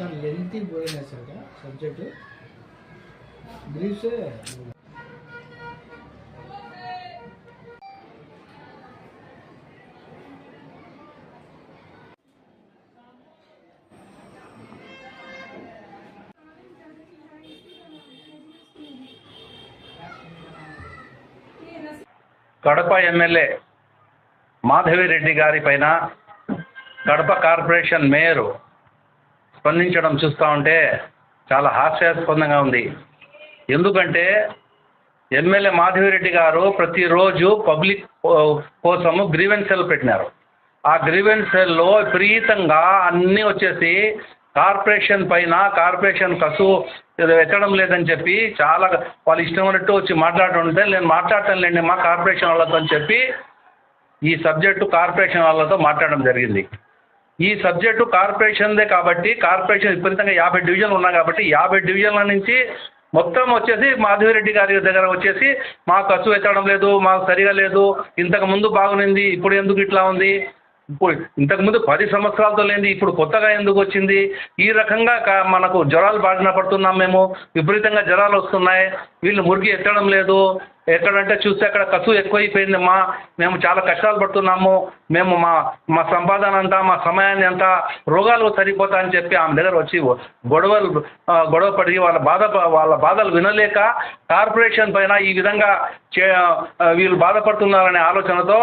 Sir length పోయినా sir subject బ్రీఫ్సే Kadapa MLA Madhavireddy గారి పైన కడప కార్పొరేషన్ మేయరు స్పందించడం చూస్తూ ఉంటే చాలా హాస్యాస్పదంగా ఉంది. ఎందుకంటే ఎమ్మెల్యే మాధవిరెడ్డి గారు ప్రతిరోజు పబ్లిక్ కోసము గ్రీవెన్స్ సెల్ పెట్టినారు. ఆ గ్రీవెన్స్ సెల్లో విపరీతంగా అన్నీ వచ్చేసి కార్పొరేషన్ పైన కార్పొరేషన్ కసువు ఎక్కడం లేదని చెప్పి చాలా వాళ్ళు ఇష్టం ఉన్నట్టు వచ్చి మాట్లాడుతుంటే నేను మాట్లాడటం లేండి మా కార్పొరేషన్ వాళ్ళతో అని చెప్పి ఈ సబ్జెక్టు కార్పొరేషన్ వాళ్ళతో మాట్లాడడం జరిగింది. ఈ సబ్జెక్టు కార్పొరేషన్దే కాబట్టి కార్పొరేషన్ విపరీతంగా యాభై డివిజన్లు ఉన్నాయి కాబట్టి యాభై డివిజన్ల నుంచి మొత్తం వచ్చేసి మాధవిరెడ్డి గారి దగ్గర వచ్చేసి మాకు ఖర్చు ఎత్తడం లేదు మాకు సరిగా లేదు ఇంతకు ముందు బాగునింది ఇప్పుడు ఎందుకు ఇట్లా ఉంది? ఇప్పుడు ఇంతకుముందు పది సంవత్సరాలతో లేనిది ఇప్పుడు కొత్తగా ఎందుకు వచ్చింది? ఈ రకంగా కా- మనకు జ్వరాలు బారిన పడుతున్నాం మేము విపరీతంగా జ్వరాలు వస్తున్నాయి వీళ్ళు మురికి ఎత్తడం లేదు ఎక్కడంటే చూస్తే అక్కడ కసు ఎక్కువైపోయిందమ్మా మేము చాలా కష్టాలు పడుతున్నాము. మేము మా మా సంపాదన అంతా మా సమయాన్ని అంతా రోగాలు సరిపోతా అని చెప్పి ఆమె దగ్గర వచ్చి గొడవలు గొడవ పడి వాళ్ళ బాధ వాళ్ళ బాధలు వినలేక కార్పొరేషన్ పైన ఈ విధంగా చే వీళ్ళు బాధపడుతున్నారనే ఆలోచనతో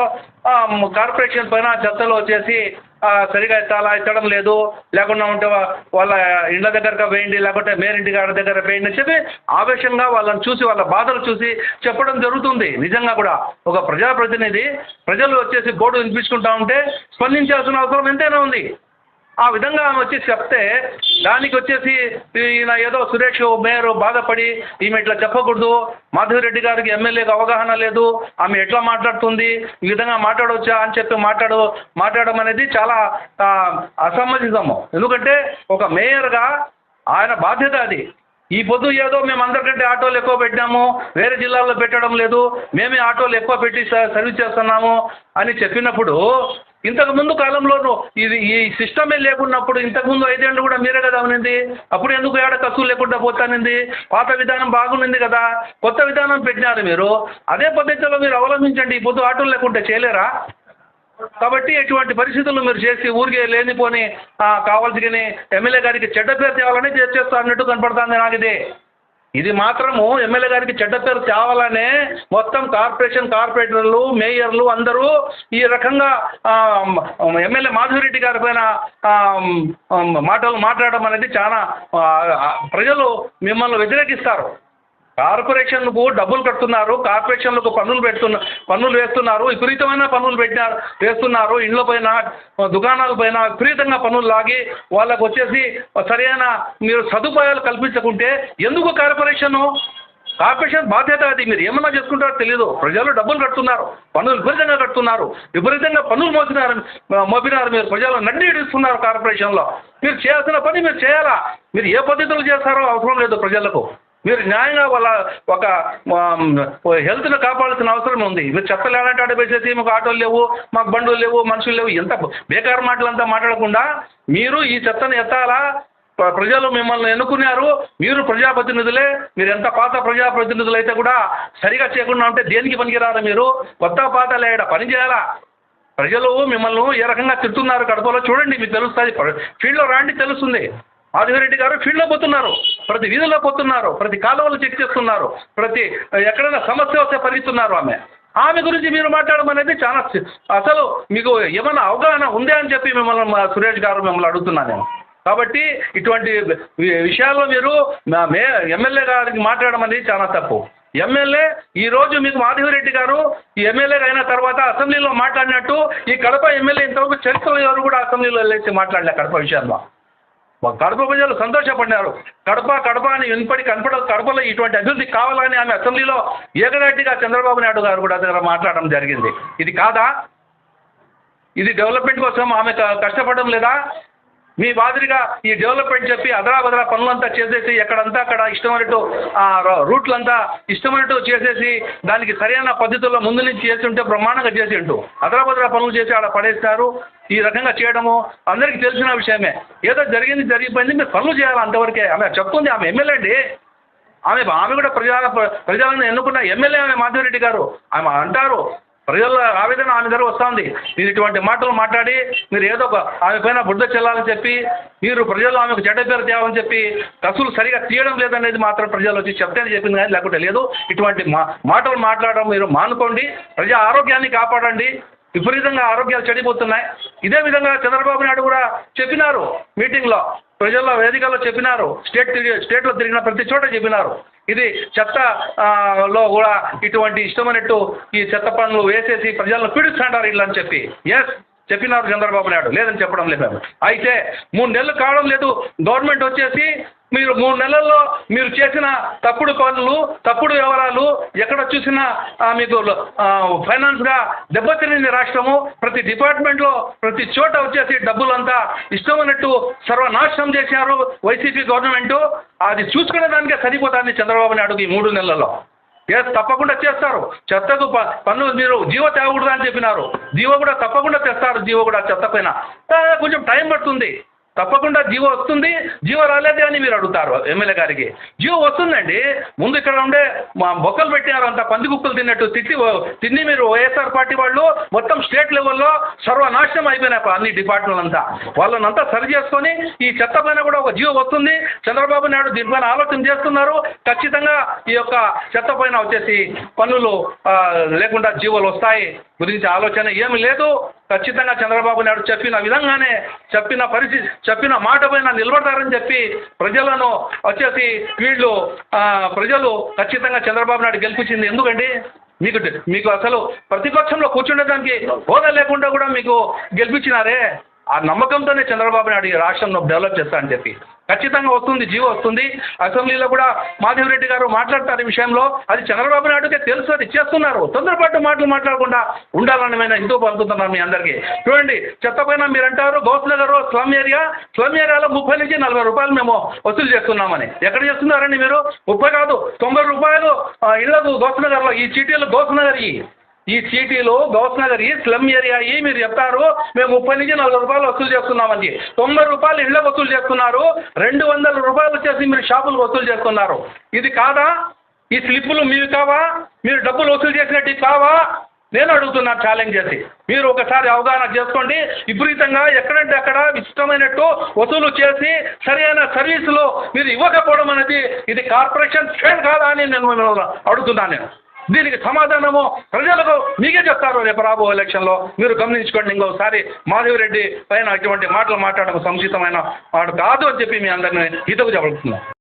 కార్పొరేషన్ పైన చెత్తలు వచ్చేసి సరిగా ఎత్తాలా ఎత్తడం లేదు. లేకుండా ఉంటే వాళ్ళ ఇండ్ల దగ్గరకు వేయండి లేకుంటే మేరింటి గారి దగ్గర వేయండి అని చెప్పి ఆవేశంగా వాళ్ళని చూసి వాళ్ళ బాధలు చూసి చెప్పడం జరుగుతుంది. నిజంగా కూడా ఒక ప్రజాప్రతినిధి ప్రజలు వచ్చేసి బోర్డు వినిపించుకుంటా ఉంటే స్పందించాల్సిన అవసరం ఎంతైనా ఉంది. ఆ విధంగా ఆమె వచ్చి చెప్తే దానికి వచ్చేసి ఈయన ఏదో సురేష్ మేయర్ బాధపడి ఈమె ఇట్లా చెప్పకూడదు మాధవిరెడ్డి గారికి ఎమ్మెల్యేకి అవగాహన లేదు ఆమె ఎట్లా మాట్లాడుతుంది ఈ విధంగా మాట్లాడవచ్చా అని చెప్పి మాట్లాడు మాట్లాడడం అనేది చాలా ఆ, అసమంజసము ఎందుకంటే ఒక మేయర్గా ఆయన బాధ్యత అది. ఈ పొద్దు ఏదో మేము అందరికంటే ఆటోలు ఎక్కువ పెట్టినాము వేరే జిల్లాల్లో పెట్టడం లేదు మేమే ఆటోలు ఎక్కువ పెట్టి సర్వీస్ చేస్తున్నాము అని చెప్పినప్పుడు ఇంతకుముందు కాలంలో కాలంలోనూ ఇది ఈ సిస్టమే లేకున్నప్పుడు ఇంతకుముందు ఐదేళ్ళు కూడా మీరే కదా ఉన్నింది అప్పుడు ఎందుకు ఏడ కసులు లేకుండా పోతానింది? పాత విధానం బాగుంది కదా? కొత్త విధానం పెట్టినారు మీరు. అదే పద్ధతిలో మీరు అవలంబించండి. ఈ పొద్దు ఆటోలు లేకుంటే చేయలేరా? కాబట్టి ఎటువంటి పరిస్థితులు మీరు చేసి ఊరికే లేనిపోని కావాల్సి కావాల్సిన ఎమ్మెల్యే గారికి చెడ్డ పేరు తేవాలని చేస్తా అన్నట్టు కనపడుతుంది నాకు ఇది. ఇది మాత్రము ఎమ్మెల్యే గారికి చెడ్డ పేరు తేవాలనే మొత్తం కార్పొరేషన్ కార్పొరేటర్లు మేయర్లు అందరూ ఈ రకంగా ఎమ్మెల్యే మాధురెడ్డి గారి పైన మాటలు మాట్లాడడం అనేది చాలా ప్రజలు మిమ్మల్ని వ్యతిరేకిస్తారు. కార్పొరేషన్కు డబ్బులు కడుతున్నారు కార్పొరేషన్లకు పన్నులు పెడుతున్న పన్నులు వేస్తున్నారు విపరీతమైన పన్నులు పెట్టినారు వేస్తున్నారు. ఇండ్ల పైన దుకాణాల పైన విపరీతంగా పన్నులు లాగి వాళ్ళకు వచ్చేసి సరైన మీరు సదుపాయాలు కల్పించకుంటే ఎందుకు కార్పొరేషను? కార్పొరేషన్ బాధ్యత అది. మీరు ఏమన్నా చేసుకుంటారో తెలియదు ప్రజలు డబ్బులు కడుతున్నారు పన్నులు విపరీతంగా కడుతున్నారు విపరీతంగా పన్నులు మోసినారు మోపినారు మీరు. ప్రజలు నడ్డి ఇడుస్తున్నారు కార్పొరేషన్లో. మీరు చేయాల్సిన పని మీరు చేయాలా? మీరు ఏ పద్ధతులు చేస్తారో అవసరం లేదు ప్రజలకు. మీరు న్యాయంగా వాళ్ళ ఒక హెల్త్ను కాపాడాల్సిన అవసరం ఉంది. మీరు చెప్పలేనంటే అడ్డ పెట్టేసి మాకు ఆటోలు లేవు మాకు బండ్లు లేవు మనుషులు లేవు ఎంత బేకారు మాటలంతా మాట్లాడకుండా మీరు ఈ చెత్తను ఎత్తాలా? ప్రజలు మిమ్మల్ని ఎన్నుకున్నారు. మీరు ప్రజాప్రతినిధులే. మీరు ఎంత పాత ప్రజాప్రతినిధులు అయితే కూడా సరిగా చేయకుండా ఉంటే దేనికి పనికిరారు మీరు? కొత్త పాత లేడ? పని చేయాలా? ప్రజలు మిమ్మల్ని ఏ రకంగా తిడుతున్నారు కడపలో? చూడండి మీకు తెలుస్తుంది. ఫీల్డ్లో రాండి తెలుస్తుంది. మాధవిరెడ్డి గారు ఫీల్డ్లో పోతున్నారు. ప్రతి వీధిలో పోతున్నారు. ప్రతి కాలువలు చెక్ చేస్తున్నారు. ప్రతి ఎక్కడైనా సమస్య వస్తే పరిగెత్తున్నారు ఆమె. ఆమె గురించి మీరు మాట్లాడడం అనేది చాలా అసలు మీకు ఏమైనా అవగాహన ఉందే అని చెప్పి మిమ్మల్ని మా సురేష్ గారు మిమ్మల్ని అడుగుతున్నాను నేను. కాబట్టి ఇటువంటి వి- విషయాల్లో మీరు మా మే ఎమ్మెల్యే గారికి మాట్లాడడం అనేది చాలా తప్పు. ఎమ్మెల్యే ఈ రోజు మీకు మాధవిరెడ్డి గారు ఈ ఎమ్మెల్యే అయిన తర్వాత అసెంబ్లీలో మాట్లాడినట్టు ఈ కడప ఎమ్మెల్యే ఇంతవరకు చరిత్రలో ఎవరు కూడా అసెంబ్లీలో వెళ్ళేసి మాట్లాడలే కడప విషయంలో. కడప ప్రజలు సంతోషపడినారు. కడప కడప అని వినపడి కనపడ కడపలో ఇటువంటి అభివృద్ధి కావాలని ఆమె అసెంబ్లీలో ఏకదాటిగా చంద్రబాబు నాయుడు గారు కూడా దగ్గర మాట్లాడడం జరిగింది. ఇది కాదా? ఇది డెవలప్మెంట్ కోసం ఆమె కష్టపడడం లేదా? మీ మాదిరిగా ఈ డెవలప్మెంట్ చెప్పి అదరా బదరా పనులంతా చేసేసి ఎక్కడంతా అక్కడ ఇష్టమైనట్టు ఆ, రూట్లంతా ఇష్టమైనట్టు చేసేసి దానికి సరైన పద్ధతుల్లో ముందు నుంచి చేసి ఉంటే బ్రహ్మాండంగా చేసి ఉంటూ అదరా బదరా పనులు చేసి ఆడ పడేస్తారు. ఈ రకంగా చేయడము అందరికీ తెలిసిన విషయమే. ఏదో జరిగింది జరిగిపోయింది మీరు పనులు చేయాలి అంతవరకే? ఆమె చెప్తుంది ఆమె ఎమ్మెల్యే అండి. ఆమె ఆమె కూడా ప్రజల ప్రజలను ఎన్నుకున్న ఎమ్మెల్యే ఆమె మాధవరెడ్డి గారు. ఆమె అంటారు ప్రజల ఆవేదన ఆమె దగ్గర వస్తుంది. మీరు ఇటువంటి మాటలు మాట్లాడి మీరు ఏదో ఒక ఆమె పైన బుద్ధ చెల్లాలని చెప్పి మీరు ప్రజలు ఆమెకు చెడ్డ పేరు తేవాలని చెప్పి కసులు సరిగా తీయడం లేదనేది మాత్రం ప్రజలు వచ్చి చెప్తేనే చెప్పింది కానీ లేకుంటే లేదు. ఇటువంటి మా మాటలు మాట్లాడడం మీరు మానుకోండి. ప్రజా ఆరోగ్యాన్ని కాపాడండి. విపరీతంగా ఆరోగ్యాలు చెడిపోతున్నాయి. ఇదే విధంగా చంద్రబాబు నాయుడు కూడా చెప్పినారు మీటింగ్లో ప్రజల్లో వేదికల్లో చెప్పినారు స్టేట్ తిరిగి స్టేట్లో తిరిగిన ప్రతి చోట చెప్పినారు. ఇది చెత్త లో కూడా ఇటువంటి ఇష్టమైనట్టు ఈ చెత్త పనులు వేసేసి ప్రజలను పీడిస్తుంటారు ఇట్లా అని చెప్పి. ఎస్ చెప్పినారు చంద్రబాబు నాయుడు. లేదని చెప్పడం లేదు. అయితే మూడు నెలలు కావడం లేదు. గవర్నమెంట్ వచ్చేసి మీరు మూడు నెలల్లో మీరు చేసిన తప్పుడు పనులు తప్పుడు వివరాలు ఎక్కడ చూసినా మీకు ఫైనాన్స్గా దెబ్బతినింది రాష్ట్రము. ప్రతి డిపార్ట్మెంట్లో ప్రతి చోట వచ్చేసి డబ్బులంతా ఇష్టమైనట్టు సర్వనాశనం చేశారు వైసీపీ గవర్నమెంట్ అది చూసుకునే దానికే సరిపోతుంది చంద్రబాబు నాయుడుకి ఈ మూడు నెలల్లో. ఎస్ తప్పకుండా చేస్తారు. చెత్తకు ప- పన్ను మీరు జీవో తేవకూడదు అని చెప్పినారు. జీవో కూడా తప్పకుండా తెస్తారు జీవో కూడా చెత్త పైన. కొంచెం టైం పడుతుంది. తప్పకుండా జీవో వస్తుంది. జీవో రాలేదే అని మీరు అడుగుతారు ఎమ్మెల్యే గారికి. జీవో వస్తుందండి. ముందు ఇక్కడ ఉండే మా బొక్కలు పెట్టినారు పంది కుక్కలు తిన్నట్టు తిట్టి తిని మీరు వైఎస్ఆర్ పార్టీ వాళ్ళు మొత్తం స్టేట్ లెవెల్లో సర్వనాశనం అయిపోయినాయి అన్ని డిపార్ట్మెంట్ అంతా. వాళ్ళనంతా సరి చేసుకొని ఈ చెత్త పైన కూడా ఒక జీవో వస్తుంది. చంద్రబాబు నాయుడు దీనిపైన ఆలోచన చేస్తున్నారు. ఖచ్చితంగా ఈ యొక్క చెత్త పైన వచ్చేసి పన్నులు లేకుండా జీవోలు వస్తాయి గురించి ఆలోచన ఏమి లేదు. ఖచ్చితంగా చంద్రబాబు నాయుడు చెప్పిన విధంగానే చెప్పిన పరిస్థితి చెప్పిన మాట పైన నిలబడతారని చెప్పి ప్రజలను వచ్చేసి వీళ్ళు ప్రజలు ఖచ్చితంగా చంద్రబాబు నాయుడు గెలిపించింది. ఎందుకండి మీకు మీకు అసలు ప్రతిపక్షంలో కూర్చుండడానికి హోదా లేకుండా కూడా మీకు గెలిపించినారే. ఆ నమ్మకంతోనే చంద్రబాబు నాయుడు ఈ రాష్ట్రంలో డెవలప్ చేస్తా అని చెప్పి. ఖచ్చితంగా వస్తుంది జీవో వస్తుంది. అసెంబ్లీలో కూడా మాధవరెడ్డి గారు మాట్లాడతారు ఈ విషయంలో. అది చంద్రబాబు నాయుడుకే తెలుసు అది చేస్తున్నారు. తొందరపాటు మాటలు మాట్లాడకుండా ఉండాలని మేము హిందూ పంపుతున్నాం మీ అందరికీ. చూడండి చెత్త పైన మీరు అంటారు Gouse Nagar slum area. Slum ఏరియాలో ముప్పై నుంచి నలభై రూపాయలు మేము వసూలు చేస్తున్నామని. ఎక్కడ చేస్తున్నారండి మీరు? ముప్పై కాదు తొంభై రూపాయలు ఆ, ఇళ్ళకు గౌస్ నగర్లో ఈ చీటీలు గౌస్ నగర్ ఈ ఈ సిటీలో గౌస్ నగర్ ఈ స్లమ్ ఏరియా ఈ మీరు చెప్తారు మేము ముప్పై నుంచి నలభై రూపాయలు వసూలు చేస్తున్నామని తొంభై రూపాయలు ఇళ్ళకు వసూలు చేస్తున్నారు రెండు వందల రూపాయలు వచ్చేసి మీరు షాపులు వసూలు చేస్తున్నారు. ఇది కాదా? ఈ స్లిప్పులు మీవి కావా? మీరు డబ్బులు వసూలు చేసినట్టు కావా? నేను అడుగుతున్నాను ఛాలెంజ్ చేసి. మీరు ఒకసారి అవగాహన చేసుకోండి. విపరీతంగా ఎక్కడంటే అక్కడ ఇష్టమైనట్టు వసూలు చేసి సరైన సర్వీసులు మీరు ఇవ్వకపోవడం అనేది ఇది కార్పొరేషన్ ఫెయిల్ కాదా అని నేను మిమ్మల్ని అడుగుతున్నాను నేను. దీనికి సమాధానము ప్రజలకు మీకే చెప్తారు. రేపు రాబో ఎలక్షన్లో మీరు గమనించుకోండి. ఇంకోసారి మాధవిరెడ్డి పైన అటువంటి మాటలు మాట్లాడడం సముచితమైన వాడు కాదు అని చెప్పి మీ అందరిని హితవు చెబుతున్నాను